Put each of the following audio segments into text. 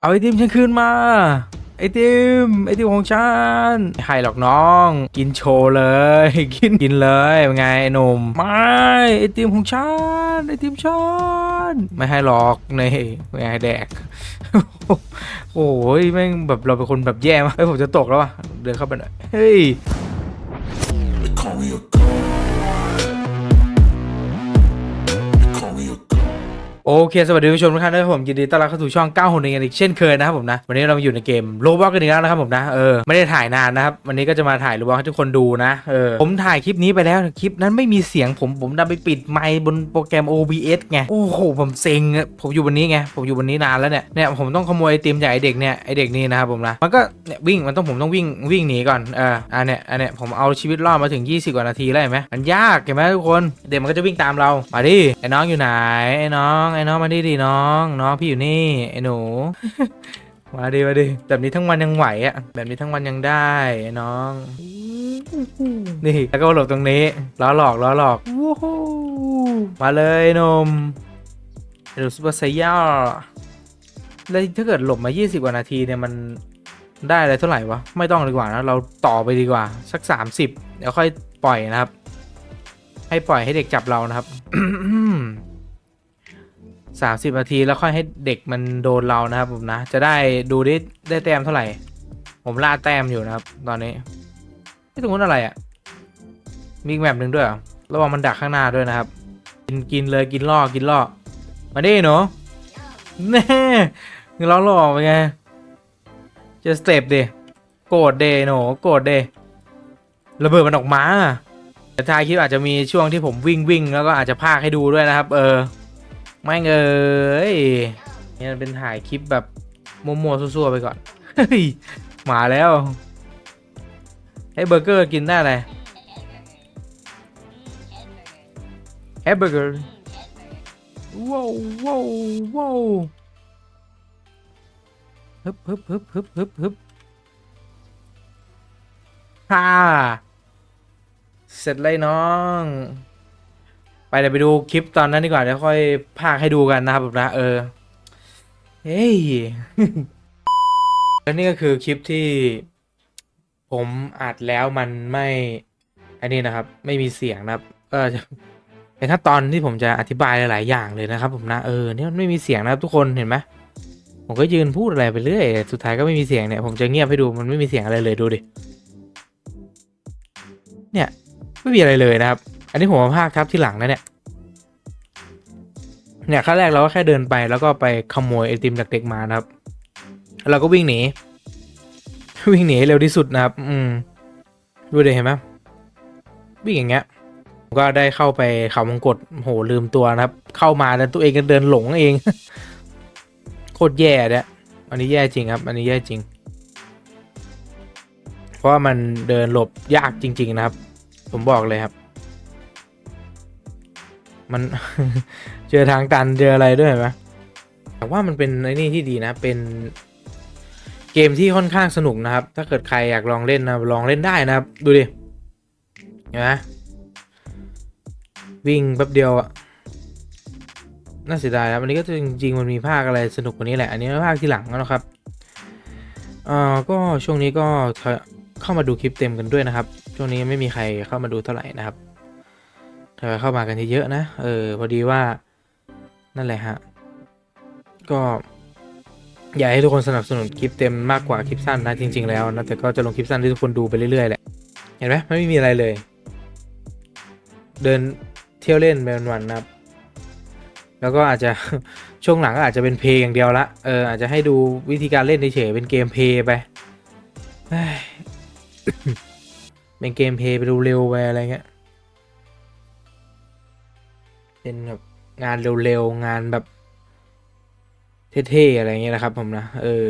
เอาไอติมฉันคืนมา ไอติม ไอติมของฉันไม่ให้หรอกน้อง กินโชว์เลย กินกินเลยเป็นไงไอ้หนุ่มไม่ไอติมของฉันไอติมฉันไม่ให้หรอกนี่ไม่ให้แดก โอ้ยแม่งแบบเราเป็นคนแบบแย่มากเฮ้ยผมจะตกแล้วว่ะเดินเข้าไปหน่อยเฮ้ย โอเค สวัสดีผู้ชมทุกท่านด้วยครับผมยินดีต้อนรับเข้าสู่ช่อง9คนในกันอีกเช่นเคยนะครับผมนะ วันนี้เราอยู่ในเกมโลบอกกันอีกแล้วนะครับผมนะ เออ ไม่ได้ถ่ายนานนะครับ วันนี้ก็จะมาถ่ายโลบอกให้ทุกคนดูนะ เออ ผมถ่ายคลิปนี้ไปแล้ว คลิปนั้นไม่มีเสียงผม ผมดันไปปิดไมค์บนโปรแกรม OBS ไง โอ้โห ผมเซ็งอะผมอยู่วันนี้ไง ผมอยู่วันนี้นานแล้วเนี่ย เนี่ยผมต้องขโมยไอติมจากไอเด็กเนี่ย ไอเด็กนี่นะครับผมนะ มันก็เนี่ยวิ่ง มันต้องผมต้องวิ่งวิ่งหนีก่อน เออ อันเนี้ย อันเนี้ยผมเอาชีวิตรอดมาถึง 20 กว่านาทีแล้วเห็นไหมมันยากเห็นไหมทุกคน เด็กมันก็จะวิ่งตามเรา มาดิ ไอ้น้องอยู่ไหน ไอ้น้องไอ้น้องมาดิดิน้องน้องพี่อยู่นี่ไอ้หนู มาดิมาดิแบบนี้ทั้งวันยังไหวอะแบบนี้ทั้งวันยังได้ไอ้น้อง นี่แล้วก็หลบตรงนี้ล้อหลอกล้อหลอกวู้ฮู้มาเลยหนมไอ้หนูซูเปอร์ไซย่าแล้วถ้าเกิดหลบมา 20 กว่านาทีเนี่ยมันได้อะไรเท่าไหร่วะ ไม่ต้องดีกว่านะ เราต่อไปดีกว่า สัก 30 เดี๋ยวค่อยปล่อยนะครับ ให้ปล่อยให้เด็กจับเรานะครับ สามสิบนาทีแล้วค่อยให้เด็กมันโดนเรานะครับผมนะ จะได้ดูได้ได้แต้มเท่าไหร่ ผมล่าแต้มอยู่นะครับ ตอนนี้ไม่ตรงนู้นอะไรอะ่ะ มีแบบหนึ่งด้วยรอระวังมันดักข้างหน้าด้วยนะครับ กินกินเลยกินล่อกินล่อมาดิหนูแน่เงินล้อหล่อไปไงจะสเต็ปดิโกรธเดหนูโกรธเดระเบิดมันออกมาแต่ท้ายคลิปอาจจะมีช่วงที่ผมวิ่งวิ่งแล้วก็อาจจะพากให้ดูด้วยนะครับ เออ ไม่เอยเนี่ยเป็นถ่ายคลิปแบบมัวๆซั่วๆไปก่อนเฮ้ยมาแล้วให้เบอร์เกอร์กินได้อะไรแฮมเบอร์เกอร์ว้าวว้าวว้าวฮึบฮึบฮึบฮึบฮึบฮึบฮ่าเสร็จเลยน้อง ไปเดี๋ยวไปดูคลิปตอนนั้นดีกว่าเดี๋ยวค่อยพากให้ดูกันนะครับผมนะเออเฮ้ยและนี่ก็คือคลิปที่ผมอัดแล้วมันไม่อันนี้นะครับ ไม่มีเสียงนะครับเออเป็นขั้นตอนที่ผมจะอธิบายหลาย ๆ อย่างเลยนะครับ ผมนะเออเนี่ยไม่มีเสียงนะครับทุกคนเห็นไหมผมก็ยืนพูดอะไรไปเรื่อยสุดท้ายก็ไม่มีเสียงเนี่ยผมจะเงียบให้ดูมันไม่มีเสียงอะไรเลยดูดิเนี่ย ไม่มีอะไรเลยนะครับ อันนี้ผมมาพากทับที่หลังนะเนี่ย เนี่ยขั้นแรกเราก็แค่เดินไปแล้วก็ไปขโมยไอติมจากเด็กมานะครับ เราก็วิ่งหนี วิ่งหนีให้เร็วที่สุดนะครับ อืมดูดิเห็นไหมวิ่งอย่างเงี้ยก็ได้เข้าไปเขามงกฎโหลืมตัวนะครับ เข้ามาแล้วตัวเองก็เดินหลงเอง โคตรแย่เนี่ยอันนี้แย่จริงครับ อันนี้แย่จริง เพราะว่ามันเดินหลบยากจริง ๆ นะครับ ผมบอกเลยครับ มัน เจอทางตันเจออะไรด้วยไหมแต่ว่ามันเป็นไอ้นี่ที่ดีนะ เป็นเกมที่ค่อนข้างสนุกนะครับ ถ้าเกิดใครอยากลองเล่นนะลองเล่นได้นะครับ ดูดิเห็นไหมวิ่งแป๊บเดียวอะน่าเสียดายครับอันนี้ก็จริงๆมันมีภาคอะไรสนุกกว่านี้แหละ อันนี้ภาคที่หลังแล้วนะครับเอ่อก็ช่วงนี้ก็เข้ามาดูคลิปเต็มกันด้วยนะครับ ช่วงนี้ไม่มีใครเข้ามาดูเท่าไหร่นะครับ ทยอยเข้ามากันเยอะๆนะ เออ พอดีว่า นั่นแหละฮะ ก็ อยากให้ทุกคนสนับสนุนคลิปเต็มมากกว่าคลิปสั้นนะจริง ๆ แล้วนะ แต่ก็จะลงคลิปสั้นที่ทุกคนดูไปเรื่อยๆแหละ เห็นไหมไม่มีอะไรเลย เดินเที่ยวเล่นไปวันๆนะครับ แล้วก็อาจจะช่วงหลังก็อาจจะเป็นเพลงอย่างเดียวละ เอออาจจะให้ดูวิธีการเล่นเฉยๆเป็นเกมเพลย์ไปเฮ้ยเป็นเกมเพลย์ไปดูเร็วไปอะไรเงี้ย เป็นแบบงานเร็วๆ งานแบบเท่ๆ อะไรเงี้ยนะครับผมนะ เออ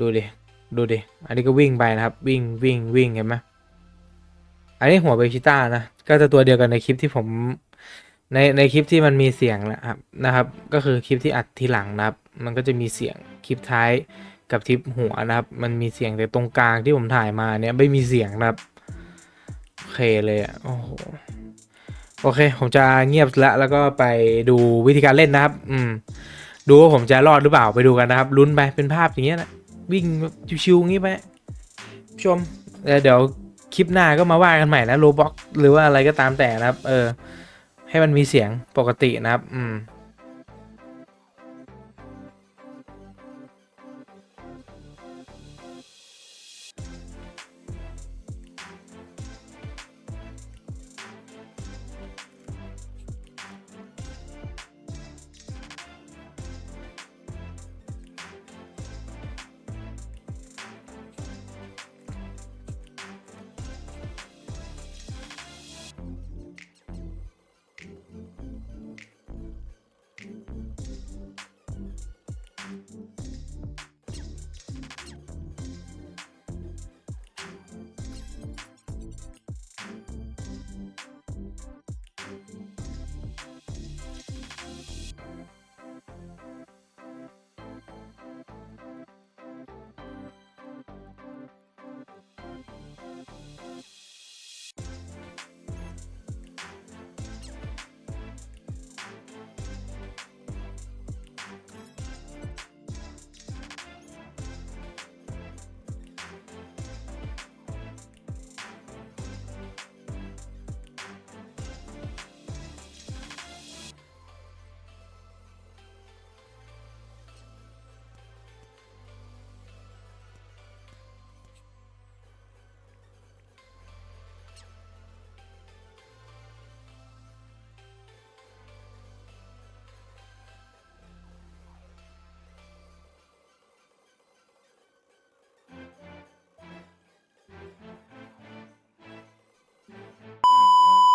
ดูดิ ดูดิ อันนี้ก็วิ่งไปนะครับ วิ่งวิ่งวิ่งเห็นไหมอันนี้หัวเบชิต้านะ ก็จะตัวเดียวกันในคลิปที่ผมในในคลิปที่มันมีเสียงนะครับนะครับ ก็คือคลิปที่อัดทีหลังนะครับ มันก็จะมีเสียงคลิปท้ายกับคลิปหัวนะครับ มันมีเสียงแต่ตรงกลางที่ผมถ่ายมาเนี่ยไม่มีเสียงนะครับโอเคเลยอะโอ้โห โอเค ผมจะเงียบแล้วแล้วก็ไปดูวิธีการเล่นนะครับ อืม ดูว่าผมจะรอดหรือเปล่าไปดูกันนะครับลุ้นไปเป็นภาพอย่างเงี้ยนะวิ่งชิวๆอย่างงี้ไปชมแล้วเดี๋ยวคลิปหน้าก็มาว่ากันใหม่นะโลบ็อกหรือว่าอะไรก็ตามแต่นะครับ เออ ให้มันมีเสียงปกตินะครับ อืม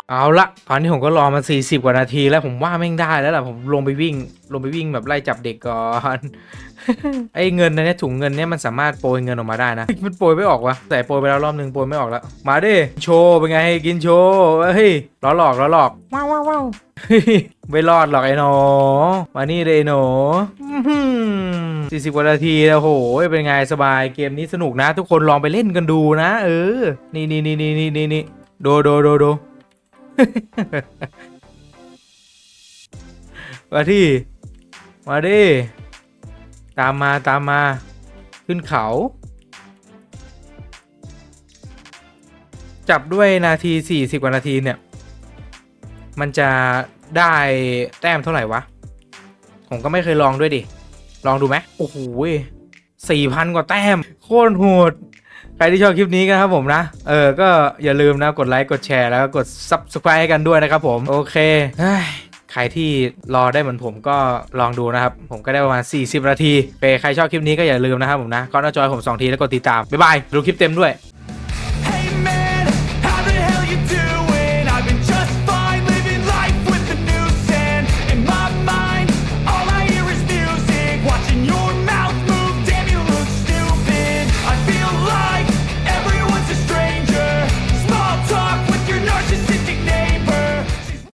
เอาละตอนนี้ผมก็รอมา 40 กว่านาทีแล้วผมว่าแม่งได้แล้วล่ะผมลงไปวิ่ง ลงไปวิ่งแบบไล่จับเด็กก่อนไอ้เงินในเนี้ถุงเงินเนี้ยมันสามารถโปรยเงินออกมาได้นะมันโปรยไม่ออกวะแต่โปรยไปแล้วรอบนึงโปรยไม่ออกแล้วมาดิโชว์เป็นไงกินโชว์เฮ้ยล้อหลอกล้อหลอกว้าวว้าวว้าวไม่รอดหรอกไอ้หนอมานี่เลยไอ้หนอสี่สิบกว่านาทีแล้วโหเป็นไงสบายเกมนี้สนุกนะ ทุกคนลองไปเล่นกันดูนะ เออ นี่นี่นี่นี่นี่นี่นี่ดูดูดูดู มาที่มาดิตามมาตามมา ขึ้นเขา จับด้วยนาที 40 กว่านาทีเนี่ย มันจะได้แต้มเท่าไหร่วะ ผมก็ไม่เคยลองด้วยดิ ลองดูไหมโอ้โหสี่พันกว่าแต้ม โคตรโหด ใครที่ชอบคลิปนี้กันครับผมนะ เออ ก็อย่าลืมนะ กดไลค์ กดแชร์ แล้วก็กด subscribe ให้กันด้วยนะครับผม โอเคใครที่รอได้เหมือนผมก็ลองดูนะครับ ผมก็ได้ประมาณ 40 นาทีเปใครชอบคลิปนี้ก็อย่าลืมนะครับผมนะก็น่าจอยผม 2 ทีแล้วกดติดตาม บ๊ายบาย ดูคลิปเต็มด้วย